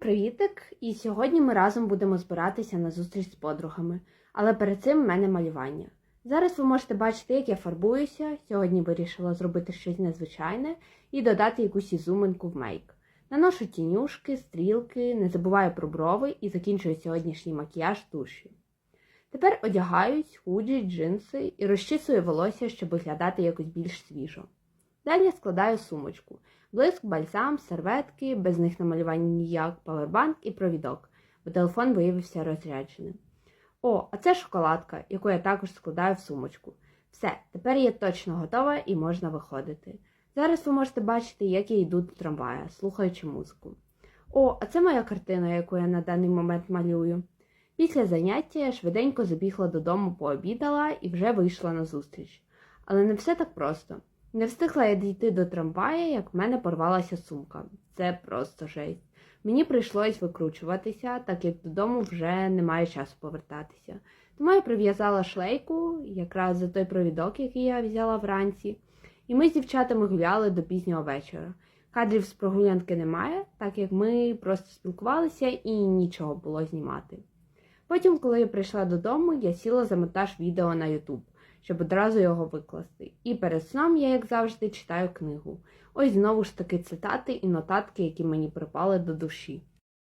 привітик! І сьогодні ми разом будемо збиратися на зустріч з подругами. Але перед цим в мене малювання. Зараз ви можете бачити, як я фарбуюся. Сьогодні вирішила зробити щось незвичайне і додати якусь ізюминку в мейк. Наношу тінюшки, стрілки, не забуваю про брови і закінчую сьогоднішній макіяж туші. Тепер одягаюсь, худі, джинси і розчісую волосся, щоб виглядати якось більш свіжо. Далі складаю сумочку. Блиск, бальзам, серветки, без них намалювання ніяк, павербанк і провідок, бо телефон виявився розрядженим. О, а це шоколадка, яку я також складаю в сумочку. Все, тепер я точно готова і можна виходити. Зараз ви можете бачити, як я йду до трамвая, слухаючи музику. О, а це моя картина, яку я на даний момент малюю. Після заняття я швиденько забігла додому, пообідала і вже вийшла на зустріч. Але не все так просто. Не встигла я дійти до трамвая, як в мене порвалася сумка. Це просто жесть. Мені прийшлось викручуватися, так як додому вже немає часу повертатися. Тому я прив'язала шлейку якраз за той провідок, який я взяла вранці, і ми з дівчатами гуляли до пізнього вечора. Кадрів з прогулянки немає, так як ми просто спілкувалися і нічого було знімати. Потім, коли я прийшла додому, я сіла за монтаж відео на YouTube щоб одразу його викласти. І перед сном я, як завжди, читаю книгу. Ось знову ж таки цитати і нотатки, які мені припали до душі.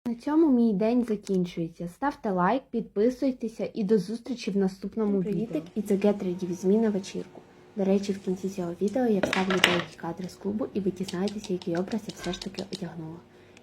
На цьому мій день закінчується. Ставте лайк, підписуйтеся і до зустрічі в наступному Привітик, відео. І це Ready візьмі на вечірку. До речі, в кінці цього відео я вставлю деякі кадри з клубу і ви дізнаєтеся, який образ я все ж таки одягнула.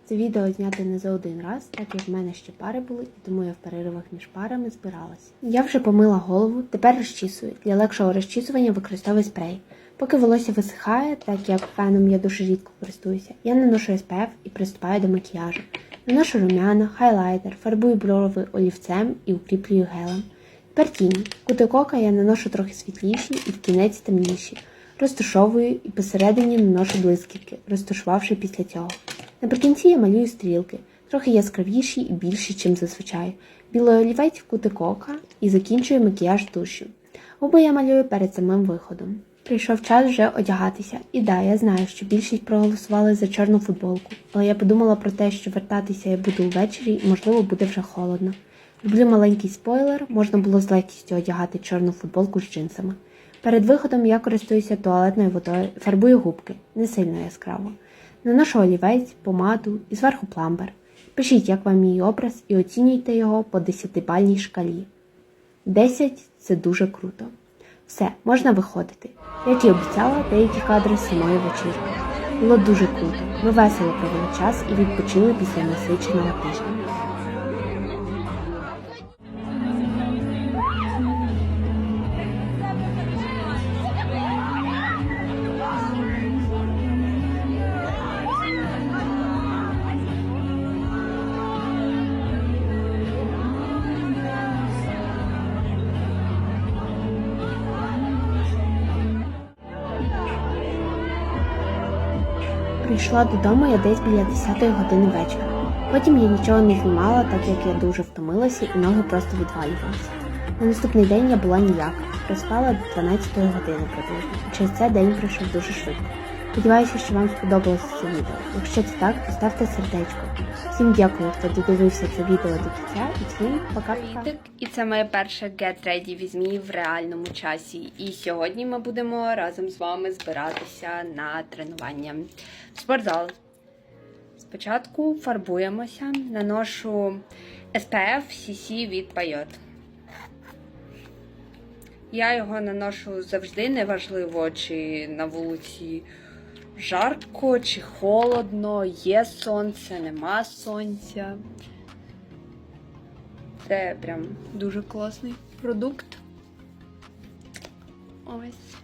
Це відео зняти не за один раз, так як в мене ще пари були, і тому я в переривах між парами збиралася. Я вже помила голову, тепер розчісую. Для легшого розчісування використовую спрей. Поки волосся висихає, так як феном я дуже рідко користуюся, я наношу SPF і приступаю до макіяжу. Наношу румяна, хайлайтер, фарбую брови олівцем і укріплюю гелем. Тепер тіні. Кути ока я наношу трохи світліші і в кінець темніші. Розташовую і посередині наношу блискітки, розташувавши після цього. Наприкінці я малюю стрілки, трохи яскравіші і більші, чим зазвичай. Білий олівець в кутик ока і закінчую макіяж тушю. Губи я малюю перед самим виходом. Прийшов час вже одягатися, і да, я знаю, що більшість проголосували за чорну футболку, але я подумала про те, що вертатися я буду ввечері і, можливо, буде вже холодно. Люблю маленький спойлер, можна було з легкістю одягати чорну футболку з джинсами. Перед виходом я користуюся туалетною водою, фарбую губки, не сильно яскраво. Наношу олівець, помаду і зверху пламбер. Пишіть, як вам мій образ, і оцінюйте його по 10-бальній шкалі. 10 це дуже круто. Все, можна виходити. Як і обіцяла, деякі кадри самої вечірки. Було дуже круто. Ми весело провели час і відпочили після насиченого тижня. Прийшла додому я десь біля 10 години вечора. Потім я нічого не знімала, так як я дуже втомилася і ноги просто відвалювалися. На наступний день я була ніяка, проспала до 12 години приблизно. Через це день пройшов дуже швидко. Сподіваюся, що вам сподобалося це відео. Якщо це так, то ставте сердечко. Всім дякую, хто додивився це відео до кінця, і всім пока-пока. І це моє перше Get Ready візьмі в реальному часі. І сьогодні ми будемо разом з вами збиратися на тренування в спортзал. Спочатку фарбуємося, наношу SPF CC від Payot. Я його наношу завжди, неважливо, чи на вулиці жарко, чи холодно, є сонце, нема сонця. Це прям дуже класний продукт. Ось.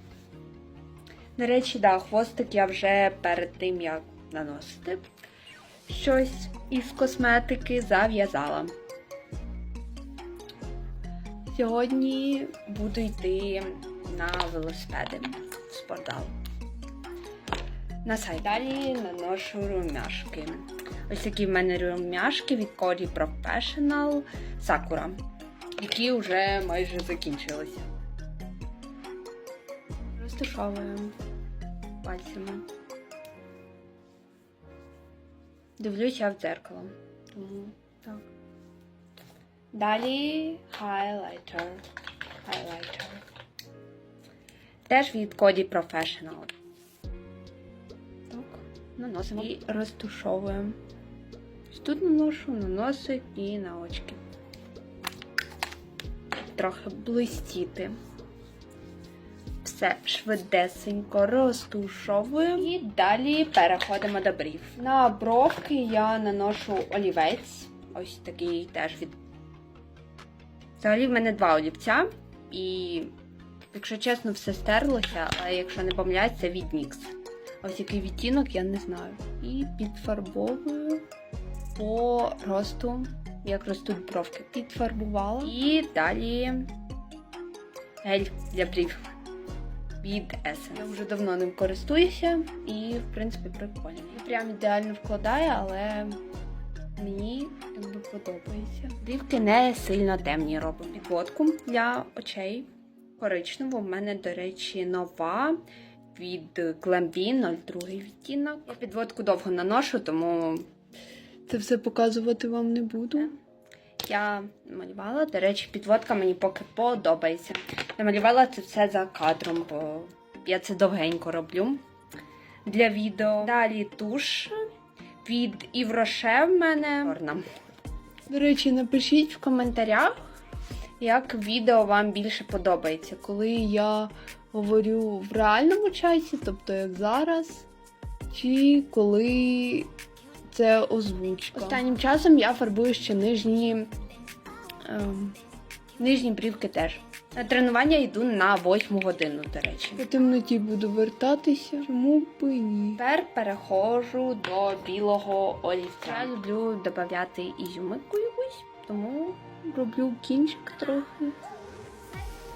До речі, да, хвостик я вже перед тим, як наносити щось із косметики, зав'язала. Сьогодні буду йти на велосипеди в спортзал. На сайдалі наношу румяшки. Ось такі в мене румяшки від Coty Professional Sakura, які вже майже закінчилися. Розташовуємо пальцями. Дивлюся в дзеркало. Тому так. Далі хайлайтер. Хайлайтер. Теж від Коді Professional. Наносимо і розтушовуємо. Тут наношу на носик і на очки. Трохи блистіти. Все швидесенько розтушовуємо. І далі переходимо до брів. На бровки я наношу олівець. Ось такий теж від. Взагалі в мене два олівця. І, якщо чесно, все стерлося, але якщо не помиляюсь, це від NYX. Ось який відтінок, я не знаю. І підфарбовую по росту, як ростуть бровки. Підфарбувала. І далі гель для брів від Essence. Я вже давно ним користуюся і, в принципі, прикольний. Прям ідеально вкладає, але мені якби подобається. Брівки не сильно темні робимо. Підводку для очей коричневу. У мене, до речі, нова від Glambi 02 відтінок. Я підводку довго наношу, тому це все показувати вам не буду. Я малювала, до речі, підводка мені поки подобається. Намалювала це все за кадром, бо я це довгенько роблю для відео. Далі туш від Івроше в мене. Чорна. До речі, напишіть в коментарях, як відео вам більше подобається. Коли я говорю в реальному часі, тобто як зараз, чи коли це озвучка. Останнім часом я фарбую ще нижні, ем, нижні брівки теж. На тренування йду на 8 годину, до речі. По темноті буду вертатися. Чому б і ні? Тепер переходжу до білого олівця. Я люблю додати ізюминку якусь, тому роблю кінчик трохи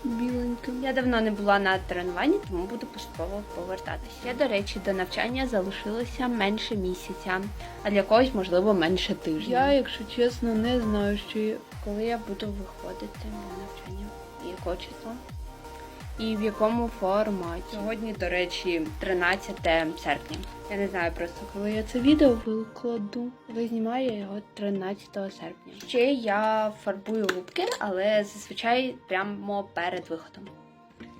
біленьким. Я давно не була на тренуванні, тому буду поступово повертатися. Я, до речі, до навчання залишилося менше місяця, а для когось, можливо, менше тижня. Я, якщо чесно, не знаю, що коли я буду виходити на навчання і якого числа. І в якому форматі. Сьогодні, до речі, 13 серпня. Я не знаю просто, коли я це відео викладу. Коли знімаю його 13 серпня. Ще я фарбую губки, але зазвичай прямо перед виходом.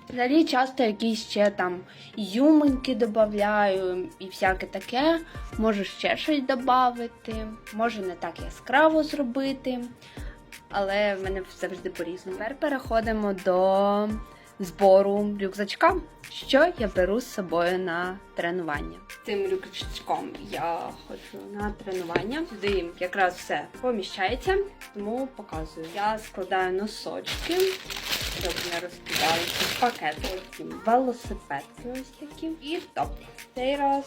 Взагалі часто якісь ще там юминки додаю і всяке таке. Можу ще щось додати, можу не так яскраво зробити, але в мене завжди по-різному. Тепер переходимо до збору рюкзачка, що я беру з собою на тренування. Цим рюкзачком я ходжу на тренування. Сюди якраз все поміщається, тому показую. Я складаю носочки, щоб не розкидалися, пакети. Оці велосипедки ось такі і топ. Цей раз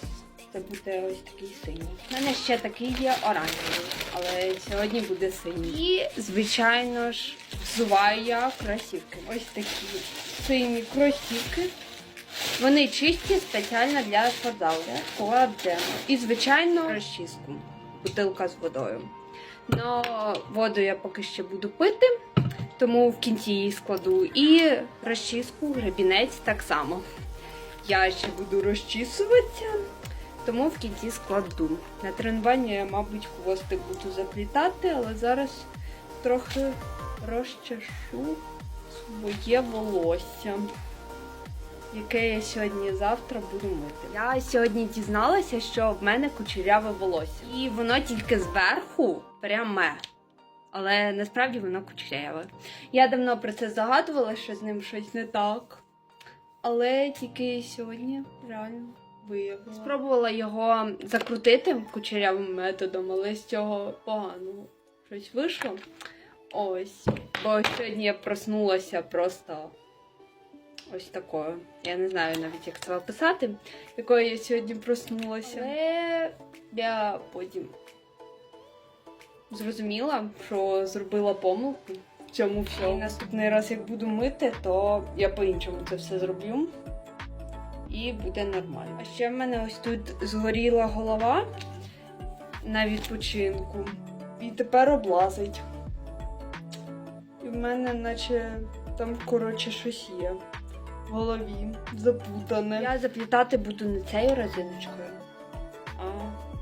це буде ось такий синій. У мене ще такий є оранжевий, але сьогодні буде синій. І, звичайно ж, взуваю я кросівки. Ось такі сині кросівки. Вони чисті спеціально для спортзалу. Кладемо. І, звичайно, розчіску. Бутилка з водою. Но воду я поки ще буду пити, тому в кінці її складу. І розчіску, гребінець так само. Я ще буду розчісуватися, тому в кінці складу. На тренування я, мабуть, хвостик буду заплітати, але зараз трохи розчешу своє волосся, яке я сьогодні-завтра буду мити. Я сьогодні дізналася, що в мене кучеряве волосся. І воно тільки зверху пряме. Але насправді воно кучеряве. Я давно про це загадувала, що з ним щось не так. Але тільки сьогодні реально виявила. Спробувала його закрутити кучерявим методом, але з цього погано щось вийшло. Ось. Бо сьогодні я проснулася просто ось такою. Я не знаю навіть, як це описати, якою я сьогодні проснулася. Але я потім зрозуміла, що зробила помилку в цьому всьому. І наступний раз, як буду мити, то я по-іншому це все зроблю. І буде нормально. А ще в мене ось тут згоріла голова на відпочинку. І тепер облазить. І в мене наче там, коротше, щось є в голові. Запутане. Я заплітати буду не цією резиночкою, а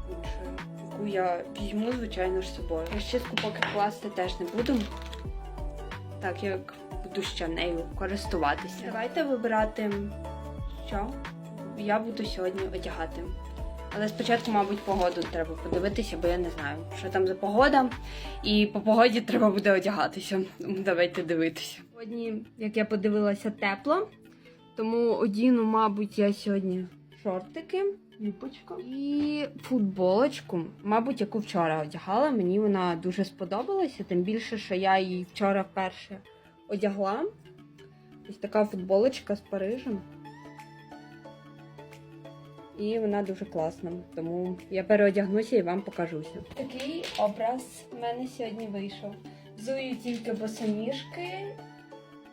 іншою. яку я візьму, звичайно ж, з собою. Розчіску поки класти теж не буду, так як буду ще нею користуватися. Давайте вибирати, що я буду сьогодні одягати. Але спочатку, мабуть, погоду треба подивитися, бо я не знаю, що там за погода. І по погоді треба буде одягатися. Давайте дивитися. Сьогодні, як я подивилася, тепло. Тому одіну, мабуть, я сьогодні шортики, юбочку і футболочку, мабуть, яку вчора одягала. Мені вона дуже сподобалася, тим більше, що я її вчора вперше одягла. Ось така футболочка з Парижем. І вона дуже класна, тому я переодягнуся і вам покажуся. Такий образ в мене сьогодні вийшов. Взую тільки босоніжки,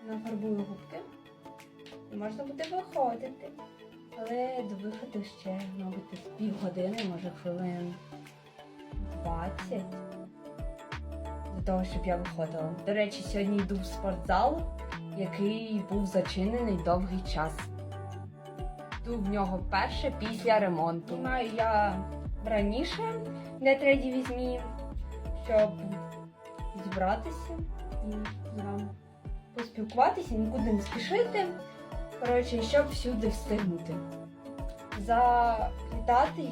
нафарбую губки. Можна буде виходити. Але до виходу ще, мабуть, півгодини, може хвилин 20. До того, щоб я виходила. До речі, сьогодні йду в спортзал, який був зачинений довгий час. Йду в нього вперше після ремонту. Маю я раніше для треді візьмі, щоб зібратися і вами поспілкуватися, нікуди не спішити. Коротше, щоб всюди встигнути. Заплітати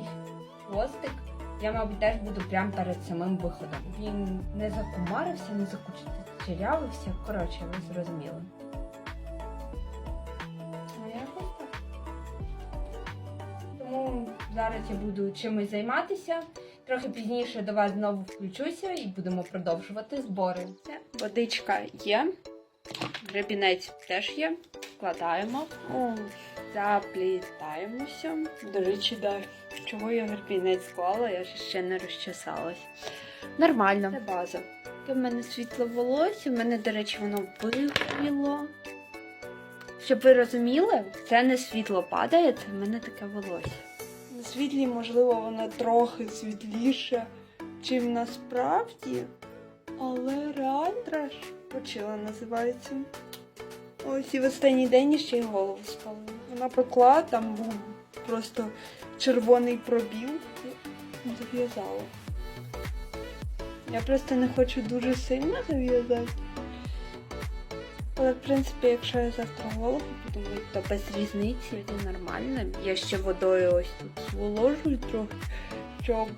хвостик я, мабуть, теж буду прямо перед самим виходом. Він не закумарився, не закучерявився. Коротше, ви зрозуміли. Зараз я буду чимось займатися. Трохи пізніше до вас знову включуся і будемо продовжувати збори. Водичка є, гребінець теж є. Вкладаємо, заплітаємося. До речі, да. Чого я гребінець склала, я ж ще не розчесалась. Нормально. Це база. Таке в мене світло волосся, в мене, до речі, воно вигоріло. Щоб ви розуміли, це не світло падає, це в мене таке волосся. Світлі, можливо, воно трохи світліше, чим насправді. Але треш почила називається. Ось і в останній день ще й голову спалила. Вона пекла, там був просто червоний пробіл і зав'язала. Я просто не хочу дуже сильно зав'язати. Але, в принципі, якщо я завтра голову буду мити, то без різниці це нормально. Я ще водою ось тут зволожую трохи, щоб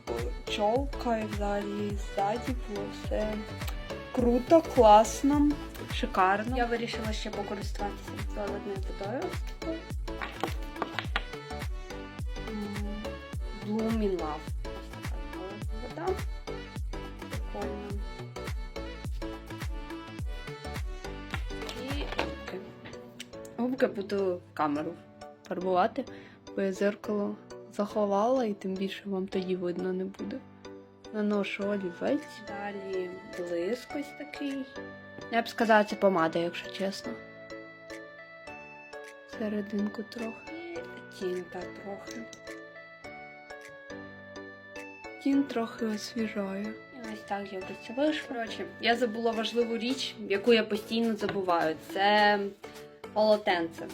чолка і взагалі ззаді було все круто, класно, шикарно. Я вирішила ще покористуватися туалетною водою. М, Blooming Love. Губки буду камеру фарбувати, бо я зеркало заховала і тим більше вам тоді видно не буде. Наношу олівець. Далі блиск такий. Я б сказала, це помада, якщо чесно. Серединку трохи. Тінта трохи. Тін трохи освіжає. Ось так це вийшло. Коротше, я забула важливу річ, яку я постійно забуваю. Це полотенце.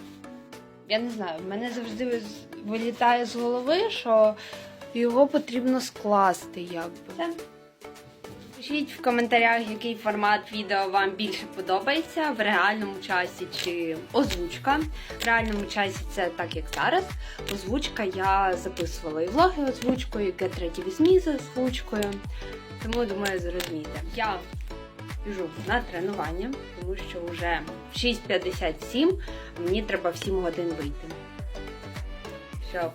Я не знаю, в мене завжди вилітає з голови, що його потрібно скласти якби. Пишіть в коментарях, який формат відео вам більше подобається в реальному часі чи озвучка. В реальному часі це так як зараз. Озвучка я записувала і влоги озвучкою, і Get Ready With Me з озвучкою. Тому думаю, зрозумієте. Я біжу на тренування, тому що вже 6.57, а мені треба в 7 годин вийти. Щоб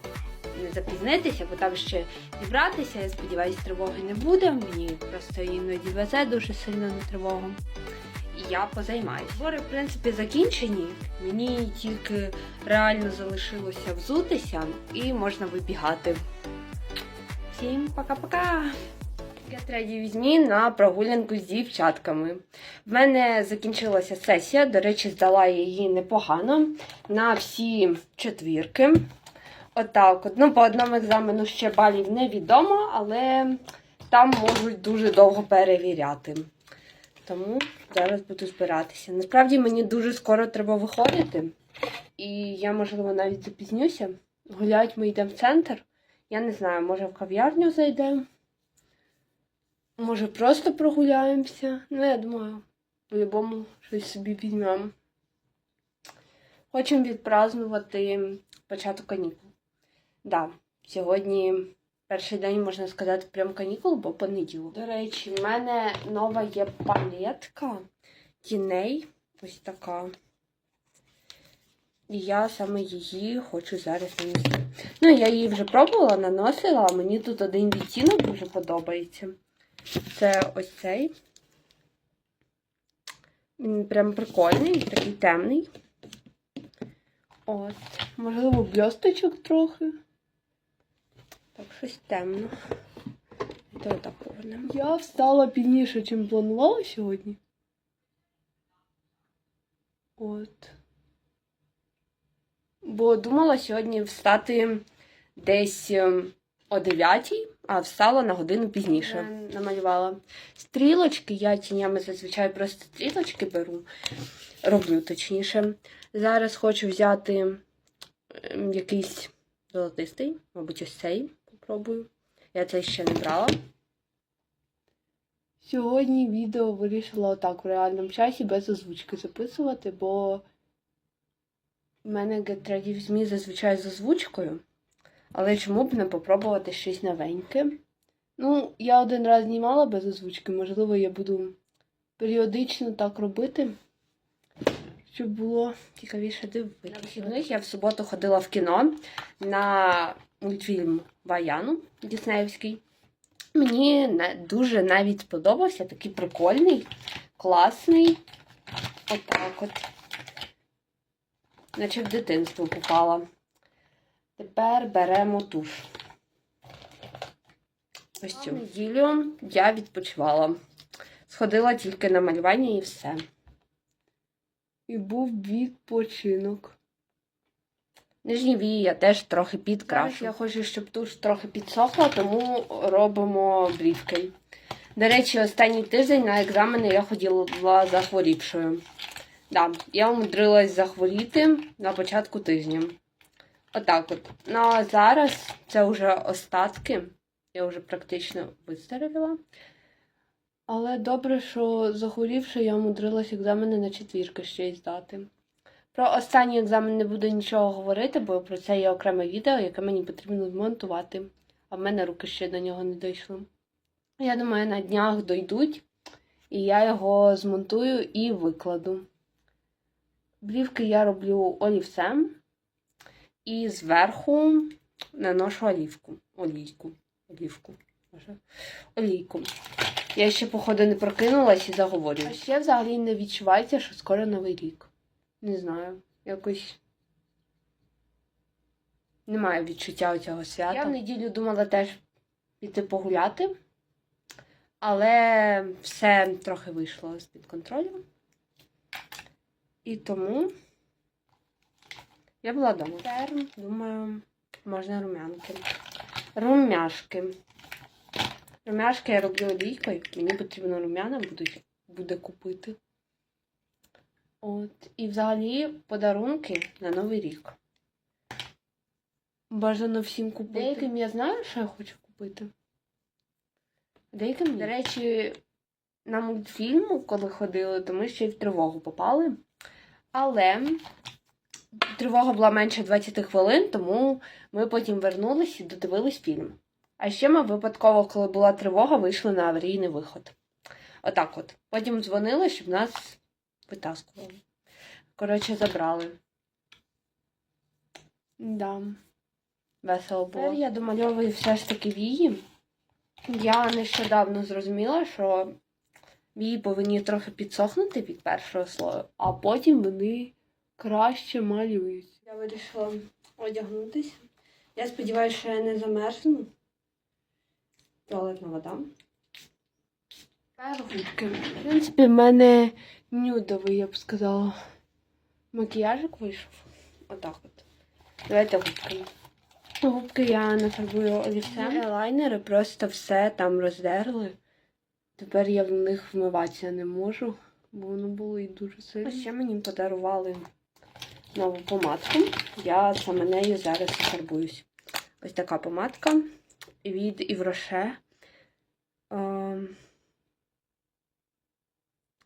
не запізнитися, бо там ще зібратися. Я сподіваюся, тривоги не буде. Мені просто іноді везе дуже сильно на тривогу. І я позаймаюся. Збори, в принципі, закінчені. Мені тільки реально залишилося взутися і можна вибігати. Всім пока-пока! Третій візьмі на прогулянку з дівчатками. В мене закінчилася сесія, до речі, здала її непогано на всі четвірки. Отак от. Ну, по одному екзамену ще балів невідомо, але там можуть дуже довго перевіряти. Тому зараз буду збиратися. Насправді мені дуже скоро треба виходити. І я, можливо, навіть запізнюся. Гулять ми йдемо в центр. Я не знаю, може в кав'ярню зайдемо. Може, просто прогуляємося? Ну, я думаю, по-любому щось собі візьмемо. Хочемо відпразнувати початок канікул. Да, сьогодні перший день, можна сказати, прям канікул, бо понеділок. До речі, в мене нова є палетка тіней. Ось така. І я саме її хочу зараз нанести. Ну, я її вже пробувала, наносила, а мені тут один відтінок дуже подобається. Це ось цей. Він прям прикольний, такий темний. От. Можливо, бльосточок трохи. Так, щось темно. То так повернемо. Я встала пізніше, чим планувала сьогодні. От. Бо думала сьогодні встати десь ем, о 9, а встала на годину пізніше. Намалювала стрілочки, я тінями зазвичай просто стрілочки беру, роблю точніше. Зараз хочу взяти ем, якийсь золотистий, мабуть, ось цей попробую. Я цей ще не брала. Сьогодні відео вирішила отак в реальному часі без озвучки записувати, бо У мене GetReady в ЗМІ зазвичай з озвучкою, але чому б не попробувати щось новеньке? ну, я один раз знімала без озвучки, можливо, я буду періодично так робити, щоб було. Цікавіше дивитися. На вихідних я в суботу ходила в кіно на мультфільм Ваяну Діснеївський. Мені дуже навіть сподобався, такий прикольний, класний. Отак от. Наче в дитинство попала. Тепер беремо туш. Ось цю неділю я відпочивала. Сходила тільки на малювання і все. І був відпочинок. Нижні вії я теж трохи підкрашу. Я хочу, щоб туш трохи підсохла, тому робимо брівки. До речі, останній тиждень на екзамени я ходила захворівшою. Да, я умудрилась захворіти на початку тижня. Отак от. Ну а зараз це вже остатки. Я вже практично виздоровіла. Але добре, що захворівши, я мудрилась екзамени на четвірки ще й здати. Про останній екзамен не буду нічого говорити, бо про це є окреме відео, яке мені потрібно змонтувати. А в мене руки ще до нього не дійшли. Я думаю, на днях дойдуть, і я його змонтую і викладу. Брівки я роблю олівцем, і зверху наношу олівку. Олійку. Олівку. Олійку. Я ще, походу, не прокинулась і заговорю. А ще взагалі не відчувається, що скоро новий рік. Не знаю, якось немає відчуття цього свята. Я в неділю думала теж піти погуляти, але все трохи вийшло з-під контролю. І тому я була вдома. Тепер, думаю, можна рум'янки. Румяшки. Румяшки я роблю олійкою. Мені потрібно рум'яна буде купити. От, і взагалі подарунки на Новий рік. Бажано всім купити. Деяким я знаю, що я хочу купити. Деяким, до речі, на мультфільму, коли ходили, то ми ще й в тривогу попали. Але тривога була менше 20 хвилин, тому ми потім вернулись і додивились фільм. А ще ми випадково, коли була тривога, вийшли на аварійний виход. Отак от. Потім дзвонили, щоб нас витаскували. Коротше, забрали. Да. Весело було. Тепер я домальовую все ж таки вії. Я нещодавно зрозуміла, що вії повинні трохи підсохнути від першого слою, а потім вони краще малюють. Я вирішила одягнутися. Я сподіваюся, що я не замерзну. Туалетна вода. Тепер губки. В принципі, в мене нюдовий, я б сказала. Макіяжик вийшов. Отак от. Давайте губки. Губки я нафарбую олівцем. Елайнери просто все там роздерли. Тепер я в них вмиватися не можу, бо воно було і дуже сильно. А ще мені подарували нову помадку. Я саме нею зараз фарбуюсь. Ось така помадка від Івроше.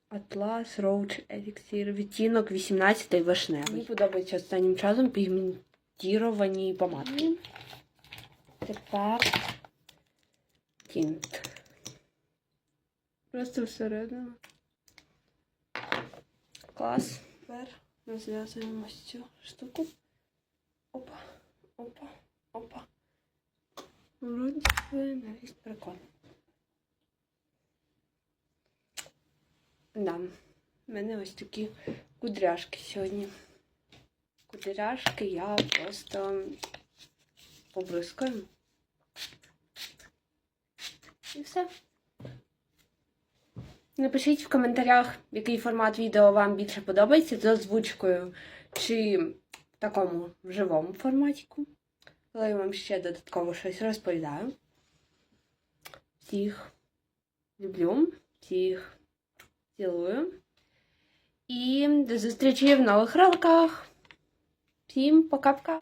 Атлас Роуч Еліксір. Відтінок 18 вишневий. Мені подобається останнім часом пігментіровані помадки. Тепер тінт. Просто всередину. Клас. Тепер розв'язуємо ось цю штуку. Опа, опа, опа. Вроді навіть прикольно. Да. У мене ось такі кудряшки сьогодні. Кудряшки я просто побризкаю. І все. Напишіть в коментарях, який формат відео вам більше подобається з озвучкою чи в такому живому форматіку. Але я вам ще додатково щось розповідаю. Всіх люблю, всіх цілую. І до зустрічі в нових роликах. Всім пока-пока!